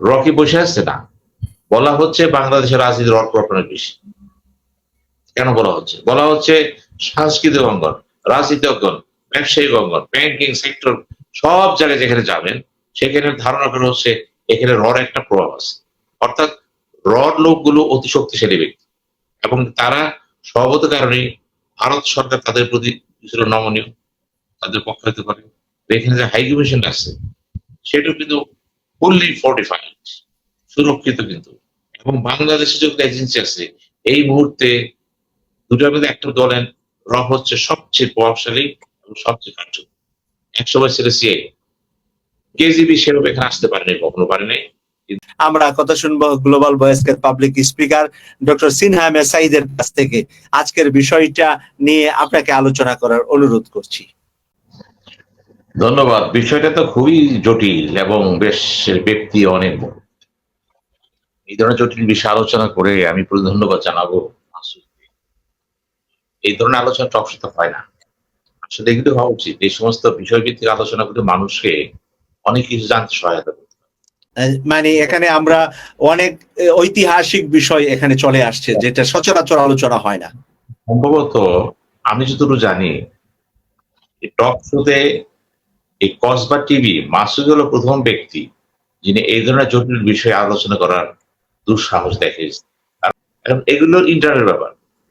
Rocky বসে আসছে না। বলা হচ্ছে বাংলাদেশের রাজনীতির প্রকরণের বেশি। কেন বলা হচ্ছে? বলা হচ্ছে সাংস্কৃতিক অঙ্গন রাজনীতি অঙ্গন, ব্যবসায়িক অঙ্গন ব্যাংকিং সেক্টর সব জায়গায় যেখানে যাবেন, সেখানে ধারণা করা হচ্ছে এখানে রড একটা প্রভাব আছে। অর্থাৎ রড লোকগুলো অতি শক্তিশালী ব্যক্তি। এবং তারা স্বভাবত কারণে ভারত সরকার তাদের প্রতি কিছুটা নমনীয়, তাদের পক্ষায়িত করে। এখানে যে হাই কমিশন আছে সেটা কিন্তু ফুললি ফোর্টিফাইড সুরক্ষিত কিন্তু। এবং বাংলাদেশে যখন এজেন্সি আছে এই মুহূর্তে দুটার মধ্যে একটা দলের র হচ্ছে সবচেয়ে প্রভাবশালী এবং সবচেয়ে কার্যকর। একসময় ছিল সিআই কেজিবি সেভাবে এখানে আসতে পারেনি, কখনো পারেনি। আমরা কথা শুনব গ্লোবাল ভয়েসের public speaker doctor Sinha Ahmed সাইদের কাছ থেকে। আজকের বিষয়টা নিয়ে আপনাকে আলোচনা করার অনুরোধ করছি। ধন্যবাদ। বিষয়টা তো খুবই জটিল এবং বেশ ব্যক্তি অনেক এই ধরনের জটিল বিষয় আলোচনা করে আমি পুরো ধন্যবাদ জানাব এই ধরনের আলোচনা টকশোতে হয় না। আসলে এগুলো হওয়া উচিত। এই সমস্ত বিষয়ভিত্তিক আলোচনা করে মানুষকে অনেক কিছু জানতে সহায়তা করে আহ, মানে এখানে আমরা অনেক ঐতিহাসিক বিষয় এখানে চলে আসছে যেটা সচরাচর আলোচনা হয় না। সম্ভবত আমি যতটুকু জানি টক শোতে এই কসবা টিভি মাসুদ হলো প্রথম ব্যক্তি যিনি এই ধরনের জটিল বিষয়ে আলোচনা করার দুঃসাহস দেখিয়েছে কারণ এগুলোর ইন্টারনেট ব্যাপার।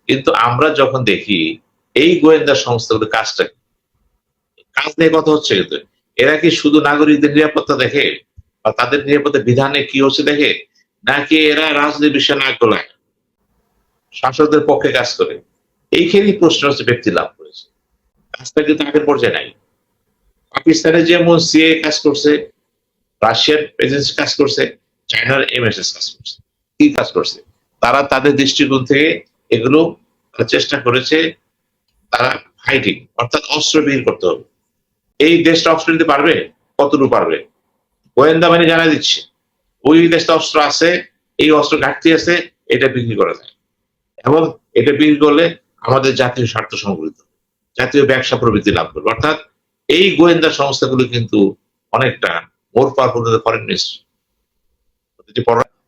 কিন্তু আমরা যখন দেখি এই গোয়েন্দা সংস্থাগুলো কাজটা কাজ নিয়ে কথা হচ্ছে কিন্তু। এরা কি শুধু নাগরিকদের নিরাপত্তা দেখে বা তাদের নিরাপত্তা বিধানে কি হচ্ছে দেখে? নাকি এরা রাজনীতি বিষয়ে নাক গলায়? শাসকদের পক্ষে কাজ করে। এইখানেই প্রশ্ন হচ্ছে ব্যক্তি লাভ করেছে। কাজটা কিন্তু আগের পর্যায়ে নাই। পাকিস্তানে যেমন সিএ কাজ করছে, রাশিয়ার এজেন্সি কাজ করছে চায়নার এমএসএস কাজ করছে, কি কাজ করছে? তারা তাদের দৃষ্টিকোণ থেকে এগুলো চেষ্টা করেছে, তারা ফাইটিং অর্থাৎ অস্ত্র বের করতে হবে। এই দেশটা অস্ত্র নিতে পারবে? কতটুকু পারবে? গোয়েন্দা বাহিনী জানা দিচ্ছে, ওই দেশটা অস্ত্র আছে, এই অস্ত্র ঘাটতি আছে, এটা বিক্রি করা যায়। এবং এটা বিক্রি করলে আমাদের জাতীয় স্বার্থ সংগঠিত জাতীয় ব্যবসা প্রবৃদ্ধি লাভ করবে। অর্থাৎ এই গোয়েন্দা সংস্থাগুলো কিন্তু অনেকটা মোর পাওয়ারফুল ফরেন মিনিস্ট্রি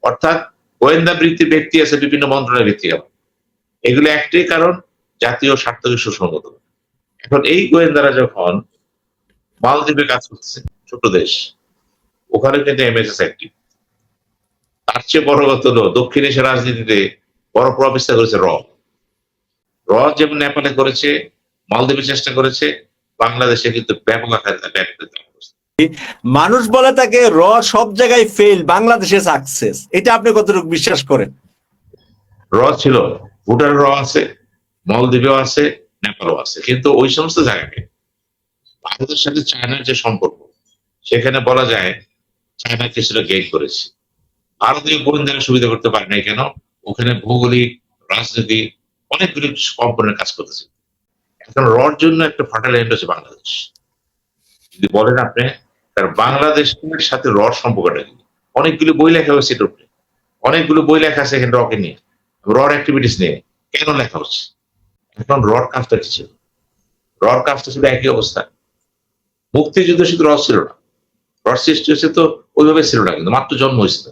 অর্থাৎ গোয়েন্দা বৃত্তির ব্যক্তি আছে বিভিন্ন মন্ত্রণালয়ের ভিত্তি এগুলো একটাই কারণ, জাতীয় স্বার্থকে সুসংগত। এখন এই গোয়েন্দারা যখন মালদ্বীপে কাজ করতেছে ছোট দেশ, ওখানে কিন্তু এমএসএস অ্যাক্টিভ তার চেয়ে বড় কথা দক্ষিণ এশিয়ার রাজনীতিতে বড় বিস্তার করেছে র। র যেমন নেপালে করেছে, মালদ্বীপে চেষ্টা করেছে বাংলাদেশে কিন্তু ব্যাপক আকারে মানুষ বলে তাকে র সব জায়গায় ফেল বাংলাদেশে সাকসেস এটা আপনি কতটুকু বিশ্বাস করেন? র ছিল ভুটান র আছে মালদ্বীপেও আছে নেপালও আছে। কিন্তু ওই সমস্ত জায়গায় ভারতের সাথে চায়নার যে সম্পর্ক সেখানে বলা যায় চায়না কিছুটা গেইন করেছে। ভারতীয় গোয়েন্দারা সুবিধা করতে পারে নাই কেন? ওখানে ভৌগোলিক রাজনীতি অনেকগুলি কম্পোনেন্ট কাজ করতেছে। এখন রর জন্য একটা ফার্টাইল এন্ড হচ্ছে বাংলাদেশ। যদি বলেন আপনি তার বাংলাদেশের সাথে রর সম্পর্কটা কি? অনেকগুলো বই লেখা হয়েছে এটার উপরে। অনেকগুলো বই লেখা আছে এখানে রকে নিয়ে। রড অ্যাক্টিভিটিস নিয়ে। কেন লেখা হচ্ছে? এখন রড কাজটা কি ছিল? রড কাজটা ছিল একই অবস্থা। মুক্তিযুদ্ধ শুধু রড ছিল না। রড সৃষ্টি হয়েছে তো ওইভাবে ছিল না কিন্তু মাত্র জন্ম হয়েছিল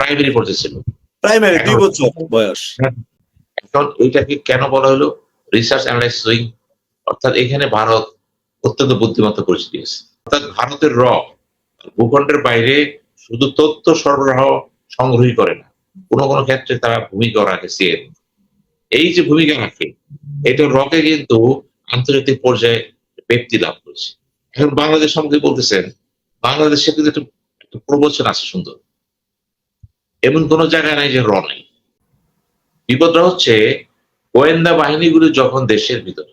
প্রাইমারি পর্যায়ে ছিল। প্রাইমারি দুই বছর বয়স। এখন এইটাকে কেন বলা হলো? রিসার্চ অ্যানালাইসিস উইং অর্থাৎ এখানে ভারত অত্যন্ত বুদ্ধিমত্তা পরিচিতি আছে। অর্থাৎ ভারতের র, ভূখণ্ডের বাইরে শুধু তথ্য সরবরাহ সংগ্রহই করে না, কোনো কোনো ক্ষেত্রে তারা ভূমিকা রাখে সিএন এই যে ভূমিকা রাখে, এটা রকে কিন্তু আন্তর্জাতিক পর্যায়ে ব্যক্তি লাভ করেছে। এখন বাংলাদেশ সম্পর্কে বলতেছেন, বাংলাদেশে কিন্তু একটা প্রবচন আছে সুন্দর। এমন কোনো জায়গায় নাই যে র নেই। বিপদটা হচ্ছে গোয়েন্দা বাহিনীগুলো যখন দেশের ভিতরে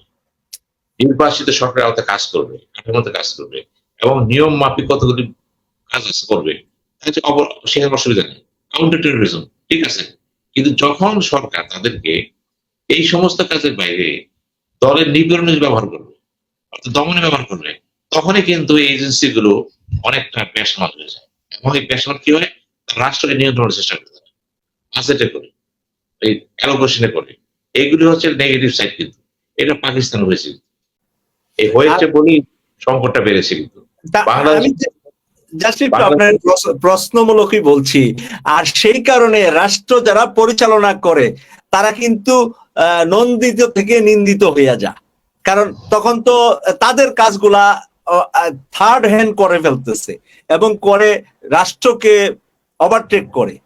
নির্বাচিত সরকারের আওতায় কাজ করবে কাঠামোতে কাজ করবে, এবং নিয়ম মাফিক কতগুলি কাজ আছে করবে সেখানে অসুবিধা নেই। কাউন্টার টেরোরিজম ঠিক আছে? কিন্তু যখন সরকার তাদেরকে এই সমস্ত কাজের বাইরে দলের নিপীড়নে ব্যবহার করবে, অর্থাৎ দমনে ব্যবহার করবে, তখনই কিন্তু এই এজেন্সি গুলো অনেকটা পেশামাত হয়ে যায়। এবং এই পেশামাত কি হয়? রাষ্ট্রকে নিয়ন্ত্রণের চেষ্টা করে থাকে। বাজেটে করে, এই অ্যালোকেশনে করে। এইগুলি হচ্ছে নেগেটিভ সাইড কিন্তু। এটা পাকিস্তান হয়েছে। এই হয়েছে বলেই সংকটটা বেড়েছে কিন্তু। তা- বাংলাদেশ- জাস্ট একটু আপনার প্রশ্নমূলকই বলছি। আর সেই কারণে রাষ্ট্র যারা পরিচালনা করে তারা কিন্তু নন্দিত থেকে নিন্দিত হইয়া যা কারণ তখন তো তাদের কাজগুলা থার্ড হ্যান্ড করে ফেলতেছে এবং করে রাষ্ট্রকে ওভারটেক করে।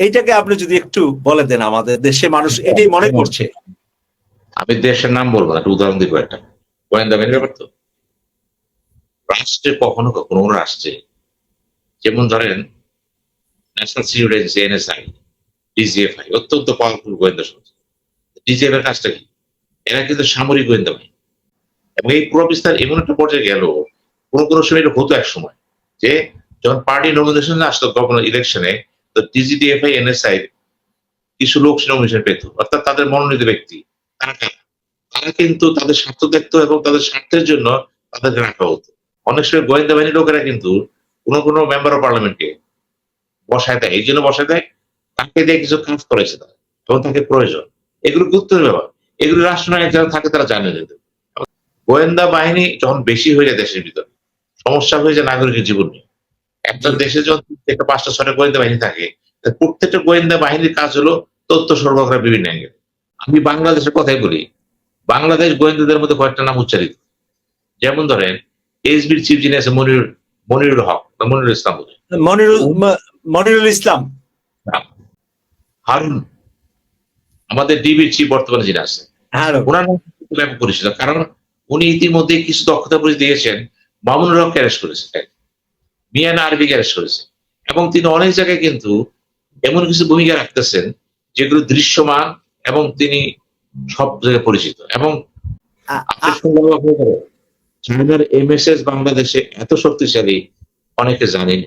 এইটাকে আপনি যদি একটু বলে দেন আমাদের দেশে মানুষ এটাই মনে করছে। আমি দেশের নাম বলব না উদাহরণ দিব একটা। গোয়েন্দা বাহিনীর ব্যাপার তো রাষ্ট্রে কখনো কখনো রাষ্ট্রে যেমন ধরেন national security agency NSI DGFI অত্যন্ত পাওয়ারফুল গোয়েন্দা সংস্থা। ডিজিএফ এর কাজটা কি? এরা কিন্তু সামরিক গোয়েন্দা বাহিনী। এবং এই পুরো বিস্তার এমন একটা পর্যায়ে গেল, কোনো কোনো সময় এটা হতো এক সময়, যে যখন পার্টি নমিনেশন আসতো গভর্নর ইলেকশনে তো ডিজিডিএফআই এনএসআই কিছু লোক নমিনেশন পেত, অর্থাৎ তাদের মনোনীত ব্যক্তি। তারা কিন্তু তাদের স্বার্থ দেখতো এবং তাদের স্বার্থের জন্য তাদেরকে রাখা হতো। অনেক সময় গোয়েন্দা বাহিনীর লোকেরা কিন্তু কোনো কোনো মেম্বার অফ পার্লামেন্টকে বসায় দেয়। এই জন্য বসায় দেয়, তাকে দিয়ে কিছু কাজ করেছে তারা এবং তাকে প্রয়োজন। এগুলো গুরুত্বের ব্যাপার। এগুলো রাষ্ট্রনায়ক যারা থাকে, তারা জানে গোয়েন্দা বাহিনী যখন বেশি হয়ে যায় দেশের ভিতরে, সমস্যা হয়ে যায় নাগরিকের জীবন নিয়ে। একটা দেশে যখন একটা পাঁচটা ছটা গোয়েন্দা বাহিনী থাকে প্রত্যেকটা গোয়েন্দা বাহিনীর কাজ হলো তথ্য সরবরাহ করা বিভিন্ন অ্যাঙ্গেলে আমি বাংলাদেশের কথাই বলি বাংলাদেশ গোয়েন্দাদের মধ্যে কয়েকটা নাম উচ্চারিত। যেমন ধরেন এসবির চিফ যিনি আছে মনির মনিরুল হক বা মনিরুল ইসলাম। মনিরুল মনিরুল ইসলাম। হারুন আমাদের ডিবির চিফ বর্তমানে যিনি আছে ওনার নাম পরিচিত কারণ উনি ইতিমধ্যে কিছু দক্ষতা পরিচয় দিয়েছেন মামুনুর হককে অ্যারেস্ট করেছে। মিয়ানা আরবি গ্যারেজ করেছে। এবং তিনি অনেক জায়গায় কিন্তু এমন কিছু ভূমিকা রাখতেছেন যেগুলো দৃশ্যমান এবং তিনি সব জায়গায় পরিচিত। এবং চায়নার এমএসএস বাংলাদেশে এত শক্তিশালী অনেকে জানেন